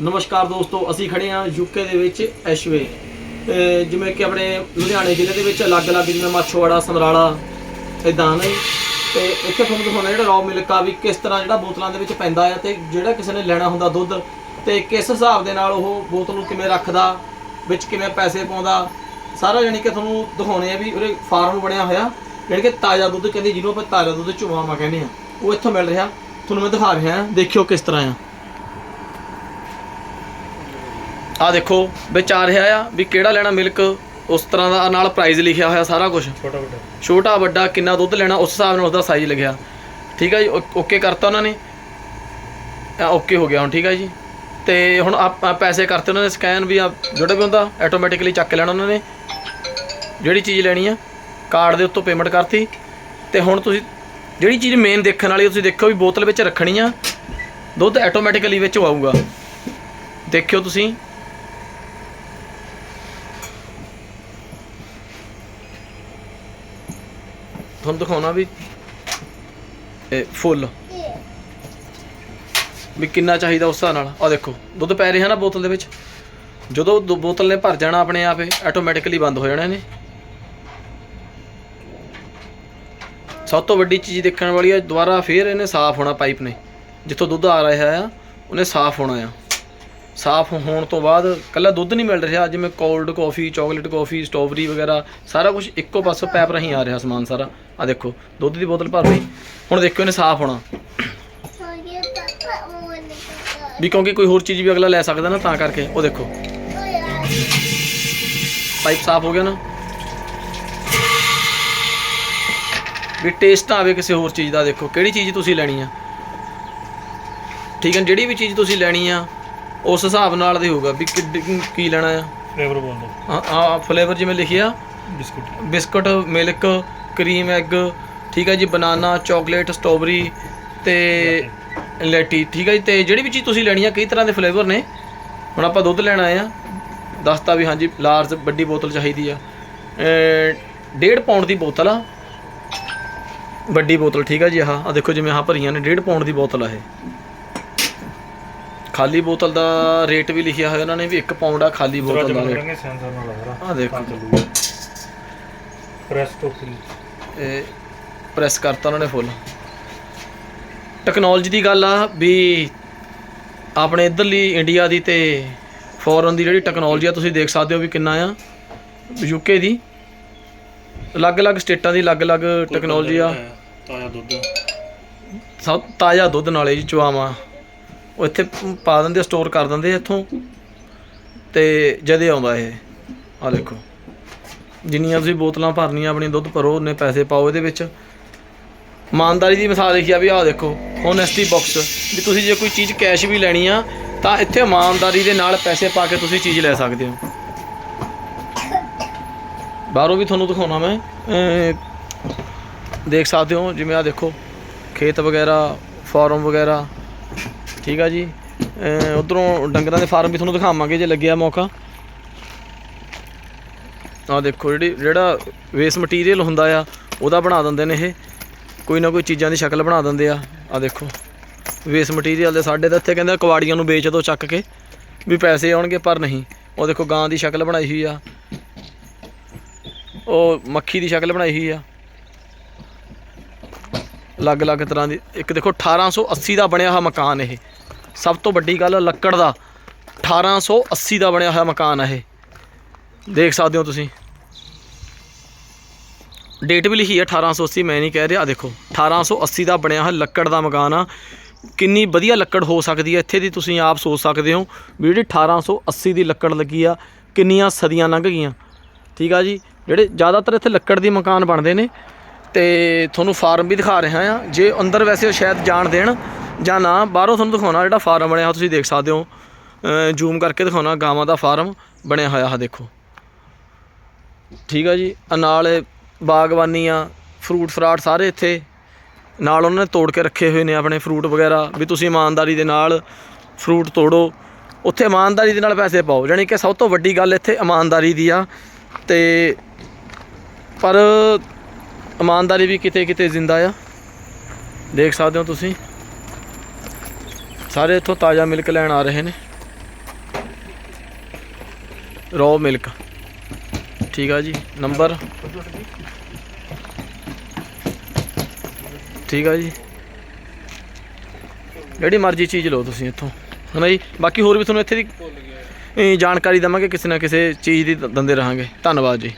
ਨਮਸਕਾਰ ਦੋਸਤੋ, ਅਸੀਂ ਖੜੇ ਹਾਂ ਯੂਕੇ ਦੇ ਵਿੱਚ, ਐਸ਼ਵੇ। ਜਿਵੇਂ ਕਿ ਆਪਣੇ ਲੁਧਿਆਣੇ ਜ਼ਿਲ੍ਹੇ ਦੇ ਵਿੱਚ ਅਲੱਗ-ਅਲੱਗ ਜਿਵੇਂ ਮਾਛੋਵਾੜਾ, ਸਮਰਾਲਾ ਇਦਾਂ ਨੇ ਤੇ ਇੱਥੇ ਤੁਹਾਨੂੰ ਦਿਖਾਉਣਾ ਜਿਹੜਾ ਰॉ ਮਿਲਕ ਆ ਵੀ ਕਿਸ ਤਰ੍ਹਾਂ ਜਿਹੜਾ ਬੋਤਲਾਂ ਦੇ ਵਿੱਚ ਪੈਂਦਾ ਆ ਤੇ ਜਿਹੜਾ ਕਿਸੇ ਨੇ ਲੈਣਾ ਹੁੰਦਾ ਦੁੱਧ, ਤੇ ਕਿਸ ਹਿਸਾਬ ਦੇ ਨਾਲ ਉਹ ਬੋਤਲ ਨੂੰ ਕਿਵੇਂ ਰੱਖਦਾ, ਵਿੱਚ ਕਿਵੇਂ ਪੈਸੇ ਪਾਉਂਦਾ, ਸਾਰਾ ਜਾਨੀ ਕਿ ਤੁਹਾਨੂੰ ਦਿਖਾਉਣੇ ਆ ਵੀ ਉਹਦੇ ਫਾਰਮ ਬਣਿਆ ਹੋਇਆ ਜਿਹੜੀ ਕਿ ਤਾਜ਼ਾ ਦੁੱਧ ਕਹਿੰਦੇ ਜਿਹਨੂੰ ਆਪਾਂ ਤਾਜ਼ਾ ਦੁੱਧ ਚੁਆਵਾ ਕਹਿੰਦੇ ਆ। ਉਹ ਇੱਥੋਂ ਮਿਲ ਰਿਹਾ। ਤੁਹਾਨੂੰ ਮੈਂ ਦਿਖਾ ਰਿਹਾ, ਦੇਖਿਓ ਕਿਸ ਤਰ੍ਹਾਂ ਆ। ਆ ਦੇਖੋ ਵਿੱਚ ਆ ਰਿਹਾ ਆ ਵੀ ਕਿਹੜਾ ਲੈਣਾ ਮਿਲਕ ਉਸ ਤਰ੍ਹਾਂ ਦਾ ਨਾਲ ਪ੍ਰਾਈਸ ਲਿਖਿਆ ਹੋਇਆ ਸਾਰਾ ਕੁਝ ਛੋਟਾ ਵੱਡਾ। ਛੋਟਾ ਵੱਡਾ ਕਿੰਨਾ ਦੁੱਧ ਲੈਣਾ ਉਸ ਹਿਸਾਬ ਨਾਲ ਉਸਦਾ ਸਾਈਜ਼ ਲਿਖਿਆ। ਠੀਕ ਹੈ ਜੀ? ਓਕੇ ਕਰਤਾ ਉਹਨਾਂ ਨੇ। ਓਕੇ ਹੋ ਗਿਆ ਹੁਣ ਠੀਕ ਹੈ ਜੀ? ਤੇ ਹੁਣ ਆਪ ਆਪ ਪੈਸੇ ਕਰਤੇ ਉਹਨਾਂ ਨੇ ਸਕੈਨ ਵੀ ਆ ਜਿਹੜਾ ਵੀ ਹੁੰਦਾ ਆਟੋਮੈਟਿਕਲੀ ਚੱਕ ਲੈਣਾ ਉਹਨਾਂ ਨੇ। ਜਿਹੜੀ ਚੀਜ਼ ਲੈਣੀ ਆ ਕਾਰਡ ਦੇ ਉੱਤੋਂ ਪੇਮੈਂਟ ਕਰਤੀ। ਤੇ ਹੁਣ ਤੁਸੀਂ ਜਿਹੜੀ ਚੀਜ਼ ਮੇਨ ਦੇਖਣ ਵਾਲੀ ਤੁਸੀਂ ਦੇਖੋ ਵੀ ਬੋਤਲ ਵਿੱਚ ਰੱਖਣੀ ਆ। ਦੁੱਧ ਆਟੋਮੈਟਿਕਲੀ ਵਿੱਚ ਆਊਗਾ। ਦੇਖਿਓ ਤੁਸੀਂ। ਤੁਹਾਨੂੰ ਦਿਖਾਉਣਾ ਵੀ ਇਹ ਫੁੱਲ। ਵੀ ਕਿੰਨਾ ਚਾਹੀਦਾ ਉਸ ਹਿਸਾਬ ਨਾਲ। ਆ ਦੇਖੋ, ਦੁੱਧ ਪੈ ਰਿਹਾ ਨਾ ਬੋਤਲ ਦੇ ਵਿੱਚ। ਜਦੋਂ ਦੁ- ਬੋਤਲ ਨੇ ਭਰ ਜਾਣਾ ਆਪਣੇ ਆਪੇ ਆਟੋਮੈਟਿਕਲੀ ਬੰਦ ਹੋ ਜਾਣਾ ਨੇ ਸਭ ਤੋਂ ਵੱਡੀ ਚੀਜ਼ ਦੇਖਣ ਵਾਲੀ ਹੈ ਦੁਬਾਰਾ ਫੇਰ ਇਹਨੇ ਸਾਫ਼ ਹੋਣਾ ਪਾਈਪ ਨੇ। ਜਿੱਥੋਂ ਦੁੱਧ ਆ ਰਿਹਾ ਆ, ਉਹਨੇ ਸਾਫ਼ ਹੋਣਾ ਆ। ਸਾਫ਼ ਹੋਣ ਤੋਂ ਬਾਅਦ ਕੱਲਾ ਦੁੱਧ ਨਹੀਂ ਮਿਲ ਰਿਹਾ, ਜਿਵੇਂ cold coffee chocolate coffee strawberry ਵਗੈਰਾ, ਸਾਰਾ ਕੁਝ ਇੱਕੋ ਪਾਸੋਂ ਪੈਪ ਰਾਹੀਂ ਆ ਰਿਹਾ ਸਮਾਨ ਸਾਰਾ। ਆ ਦੇਖੋ, ਦੁੱਧ ਦੀ ਬੋਤਲ ਭਰ ਲਈ। ਹੁਣ ਦੇਖੋ ਇਹਨੇ ਸਾਫ਼ ਹੋਣਾ। ਵੀ ਕਿਉਂਕਿ ਕੋਈ ਹੋਰ ਚੀਜ਼ ਵੀ ਅਗਲਾ ਲੈ ਸਕਦਾ ਨਾ, ਤਾਂ ਕਰਕੇ। ਉਹ ਦੇਖੋ। ਪਾਈਪ ਸਾਫ਼ ਹੋ ਗਿਆ ਨਾ। ਵੀ ਟੇਸਟ ਆਵੇ ਕਿਸੇ ਹੋਰ ਚੀਜ਼ ਦਾ, ਦੇਖੋ, ਕਿਹੜੀ ਚੀਜ਼ ਤੁਸੀਂ ਲੈਣੀ ਆ। ਠੀਕ ਹੈ ਜਿਹੜੀ ਵੀ ਚੀਜ਼ ਤੁਸੀਂ ਲੈਣੀ ਆ ਉਸ ਹਿਸਾਬ ਨਾਲ ਦੇ ਹੋਊਗਾ ਵੀ ਕਿੱਡ- ਕੀ ਲੈਣਾ ਆ? ਫਲੇਵਰ ਬੋਲ ਦੋ ਆ ਆ ਫਲੇਵਰ ਜਿਵੇਂ ਲਿਖਿਆ biscuit. Biscuit milk cream egg ਠੀਕ ਹੈ ਜੀ ਬਨਾਨਾ ਚਾਕਲੇਟ ਸਟ੍ਰਾਬੇਰੀ ਤੇ ਲੈਟੀ ਠੀਕ ਹੈ ਜੀ ਤੇ ਜਿਹੜੀ ਵੀ ਚੀਜ਼ ਤੁਸੀਂ ਲੈਣੀ ਆ ਕਈ ਤਰ੍ਹਾਂ ਦੇ ਫਲੇਵਰ ਨੇ। ਹੁਣ ਆਪਾਂ ਦੁੱਧ ਲੈਣਾ ਆ ਦੱਸਤਾ ਵੀ ਹਾਂਜੀ ਲਾਰਜ ਵੱਡੀ ਬੋਤਲ ਚਾਹੀਦੀ ਆ। ਡੇਢ ਪਾਉਂਡ ਦੀ ਬੋਤਲ ਆ। ਵੱਡੀ ਬੋਤਲ ਠੀਕ ਆ ਜੀ ਆਹ ਆ ਦੇਖੋ ਜਿਵੇਂ ਆਹ ਭਰੀਆਂ ਨੇ ਡੇਢ ਪਾਉਂਡ ਦੀ ਬੋਤਲ ਆ ਇਹ। ਖਾਲੀ ਬੋਤਲ ਦਾ ਰੇਟ ਵੀ ਲਿਖਿਆ ਹੋਇਆ ਉਹਨਾਂ ਨੇ ਵੀ 1 ਪਾਉਂਡ ਆ ਖਾਲੀ ਬੋਤਲ ਦਾ ਰੇਟ। ਸੈਂਸਰ ਨਾਲ ਆ ਦੇਖੋ। ਪ੍ਰੈਸ ਤੋਂ ਫਿਲ ਇਹ ਪ੍ਰੈਸ ਕਰਤਾ ਉਹਨਾਂ ਨੇ ਫੁੱਲ ਟੈਕਨੋਲੋਜੀ ਦੀ ਗੱਲ ਆ ਵੀ ਆਪਣੇ ਇਧਰਲੀ ਇੰਡੀਆ ਦੀ ਤੇ ਫੋਰਨ ਦੀ ਜਿਹੜੀ ਟੈਕਨੋਲੋਜੀ ਆ ਤੁਸੀਂ ਦੇਖ ਸਕਦੇ ਹੋ ਵੀ ਕਿੰਨਾ ਆ। ਯੂਕੇ ਦੀ। ਅਲੱਗ-ਅਲੱਗ ਸਟੇਟਾਂ ਦੀ ਅਲੱਗ-ਅਲੱਗ ਟੈਕਨੋਲੋਜੀ ਆ। ਤਾਜ਼ਾ ਦੁੱਧ। ਸਭ ਤਾਜ਼ਾ ਦੁੱਧ ਨਾਲੇ ਜੀ ਚੁਆਵਾਂ। ਉਹ ਇੱਥੇ ਪਾ ਦਿੰਦੇ ਸਟੋਰ ਕਰ ਦਿੰਦੇ ਇੱਥੋਂ। ਤੇ ਜਦੇ ਆਉਂਦਾ ਇਹ। ਆ ਦੇਖੋ। ਜਿੰਨੀਆਂ ਤੁਸੀਂ ਬੋਤਲਾਂ ਭਰਨੀਆਂ ਆਪਣੀ ਦੁੱਧ ਭਰੋ, ਉਹਨੇ ਪੈਸੇ ਪਾਓ ਇਹਦੇ ਵਿੱਚ। ਇਮਾਨਦਾਰੀ ਦੀ ਮਿਸਾਲ ਦੇਖੀ ਆ ਵੀ ਆਹ ਦੇਖੋ ਹੋਨੈਸਟੀ ਬਾਕਸ ਵੀ ਤੁਸੀਂ ਜੇ ਕੋਈ ਚੀਜ਼ ਕੈਸ਼ ਵੀ ਲੈਣੀ ਆ, ਤਾਂ ਇੱਥੇ ਇਮਾਨਦਾਰੀ ਦੇ ਨਾਲ ਪੈਸੇ ਪਾ ਕੇ ਤੁਸੀਂ ਚੀਜ਼ ਲੈ ਸਕਦੇ ਹੋ। ਬਾਹਰੋਂ ਵੀ ਤੁਹਾਨੂੰ ਦਿਖਾਉਣਾ ਮੈਂ। ਦੇਖ ਸਕਦੇ ਹੋ, ਜਿਵੇਂ ਆ ਦੇਖੋ, ਖੇਤ ਵਗੈਰਾ ਫਾਰਮ ਵਗੈਰਾ। ਠੀਕ ਆ ਜੀ। ਉਧਰੋਂ ਡੰਗਰਾਂ ਦੇ ਫਾਰਮ ਵੀ ਤੁਹਾਨੂੰ ਦਿਖਾਵਾਂਗੇ ਜੇ ਲੱਗਿਆ ਮੌਕਾ। ਆ ਦੇਖੋ ਜਿਹੜੀ ਜਿਹੜਾ ਵੇਸ ਮਟੀਰੀਅਲ ਹੁੰਦਾ ਆ, ਉਹਦਾ ਬਣਾ ਦਿੰਦੇ ਨੇ ਇਹ। ਕੋਈ ਨਾ ਕੋਈ ਚੀਜ਼ਾਂ ਦੀ ਸ਼ਕਲ ਬਣਾ ਦਿੰਦੇ ਆ। ਆ ਦੇਖੋ। ਵੇਸ ਮਟੀਰੀਅਲ ਦੇ ਸਾਡੇ ਤਾਂ ਇੱਥੇ ਕਹਿੰਦੇ ਕਵਾੜੀਆਂ ਨੂੰ ਵੇਚ ਦਿਓ ਚੱਕ ਕੇ। ਵੀ ਪੈਸੇ ਆਉਣਗੇ ਪਰ ਨਹੀਂ। ਉਹ ਦੇਖੋ ਗਾਂ ਦੀ ਸ਼ਕਲ ਬਣਾਈ ਹੋਈ ਆ। ਉਹ ਮੱਖੀ ਦੀ ਸ਼ਕਲ ਬਣਾਈ ਹੋਈ ਆ। ਅਲੱਗ-ਅਲੱਗ ਤਰ੍ਹਾਂ ਦੀ। ਇੱਕ ਦੇਖੋ 1880 ਦਾ ਬਣਿਆ ਹੋਇਆ ਮਕਾਨ ਇਹ। ਸਭ ਤੋਂ ਵੱਡੀ ਗੱਲ ਲੱਕੜ ਦਾ। 1880 ਦਾ ਬਣਿਆ ਹੋਇਆ ਮਕਾਨ ਆ ਇਹ। ਦੇਖ ਸਕਦੇ ਹੋ ਤੁਸੀਂ। ਡੇਟ ਵੀ ਲਿਖੀ ਹੈ 1880 ਮੈਂ ਨਹੀਂ ਕਹਿ ਰਿਹਾ। ਆਹ ਦੇਖੋ 1880 ਦਾ ਬਣਿਆ ਹੋਇਆ ਲੱਕੜ ਦਾ ਮਕਾਨ ਆ। ਕਿੰਨੀ ਵਧੀਆ ਲੱਕੜ ਹੋ ਸਕਦੀ ਹੈ ਇੱਥੇ ਦੀ ਤੁਸੀਂ ਆਪ ਸੋਚ ਸਕਦੇ ਹੋ ਵੀ ਜਿਹੜੀ 1880 ਦੀ ਲੱਕੜ ਲੱਗੀ ਆ, ਕਿੰਨੀਆਂ ਸਦੀਆਂ ਲੰਘ ਗਈਆਂ। ਠੀਕ ਆ ਜੀ? ਜਿਹੜੇ ਜ਼ਿਆਦਾਤਰ ਇੱਥੇ ਲੱਕੜ ਦੀ ਮਕਾਨ ਬਣਦੇ ਨੇ। ਤੇ ਤੁਹਾਨੂੰ ਫਾਰਮ ਵੀ ਦਿਖਾ ਰਿਹਾ ਆ। ਜੇ ਅੰਦਰ ਵੈਸੇ ਉਹ ਸ਼ਾਇਦ ਜਾਣ ਦੇਣ ਜਾਂ ਨਾ, ਬਾਹਰੋਂ ਤੁਹਾਨੂੰ ਦਿਖਾਉਣਾ ਜਿਹੜਾ ਫਾਰਮ ਬਣਿਆ ਤੁਸੀਂ ਦੇਖ ਸਕਦੇ ਹੋ। ਜ਼ੂਮ ਕਰਕੇ ਦਿਖਾਉਣਾ, ਗਾਵਾਂ ਦਾ ਫਾਰਮ ਬਣਿਆ ਹੋਇਆ ਆ ਦੇਖੋ। ਠੀਕ ਆ ਜੀ ਆ ਨਾਲ ਬਾਗਬਾਨੀ ਆ ਫਰੂਟ ਫਰਾਟ ਸਾਰੇ ਇੱਥੇ। ਨਾਲ ਉਹਨਾਂ ਨੇ ਤੋੜ ਕੇ ਰੱਖੇ ਹੋਏ ਨੇ ਆਪਣੇ ਫਰੂਟ ਵਗੈਰਾ, ਵੀ ਤੁਸੀਂ ਇਮਾਨਦਾਰੀ ਦੇ ਨਾਲ ਫਰੂਟ ਤੋੜੋ। ਉੱਥੇ ਇਮਾਨਦਾਰੀ ਦੇ ਨਾਲ ਪੈਸੇ ਪਾਓ, ਜਾਣੀ ਕਿ ਸਭ ਤੋਂ ਵੱਡੀ ਗੱਲ ਇੱਥੇ ਇਮਾਨਦਾਰੀ ਦੀ ਆ। ਤੇ ਪਰ ਇਮਾਨਦਾਰੀ ਵੀ ਕਿਤੇ ਕਿਤੇ ਜ਼ਿੰਦਾ ਆ। ਦੇਖ ਸਕਦੇ ਹੋ ਤੁਸੀਂ। ਸਾਰੇ ਇੱਥੋਂ ਤਾਜ਼ਾ ਮਿਲਕ ਲੈਣ ਆ ਰਹੇ ਨੇ। ਰੋ ਮਿਲਕ। ਠੀਕ ਆ ਜੀ ਨੰਬਰ। ਠੀਕ ਆ ਜੀ। ਜਿਹੜੀ ਮਰਜ਼ੀ ਚੀਜ਼ ਲਓ ਤੁਸੀਂ ਇੱਥੋਂ। ਹਨਾ ਜੀ ਬਾਕੀ ਹੋਰ ਵੀ ਤੁਹਾਨੂੰ ਇੱਥੇ ਦੀ ਜਾਣਕਾਰੀ ਦਵਾਂਗੇ ਕਿਸੇ ਨਾ ਕਿਸੇ ਚੀਜ਼ ਦੀ ਦੰਦੇ ਰਹਾਂਗੇ। ਧੰਨਵਾਦ ਜੀ।